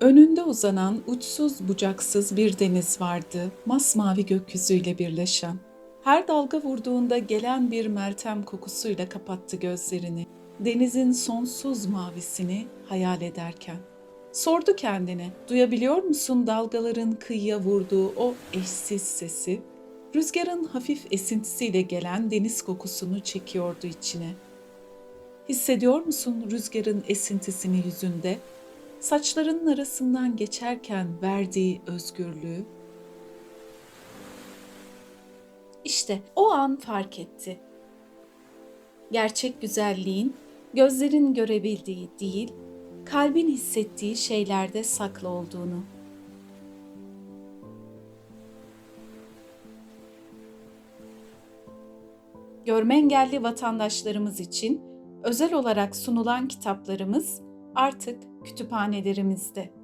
Önünde uzanan uçsuz bucaksız bir deniz vardı, masmavi gökyüzüyle birleşen. Her dalga vurduğunda gelen bir meltem kokusuyla kapattı gözlerini. Denizin sonsuz mavisini hayal ederken. Sordu kendine, duyabiliyor musun dalgaların kıyıya vurduğu o eşsiz sesi? Rüzgarın hafif esintisiyle gelen deniz kokusunu çekiyordu içine. Hissediyor musun rüzgarın esintisini yüzünde? Saçlarının arasından geçerken verdiği özgürlüğü? İşte o an fark etti. Gerçek güzelliğin gözlerin görebildiği değil, kalbin hissettiği şeylerde saklı olduğunu. Görme engelli vatandaşlarımız için özel olarak sunulan kitaplarımız artık kütüphanelerimizde.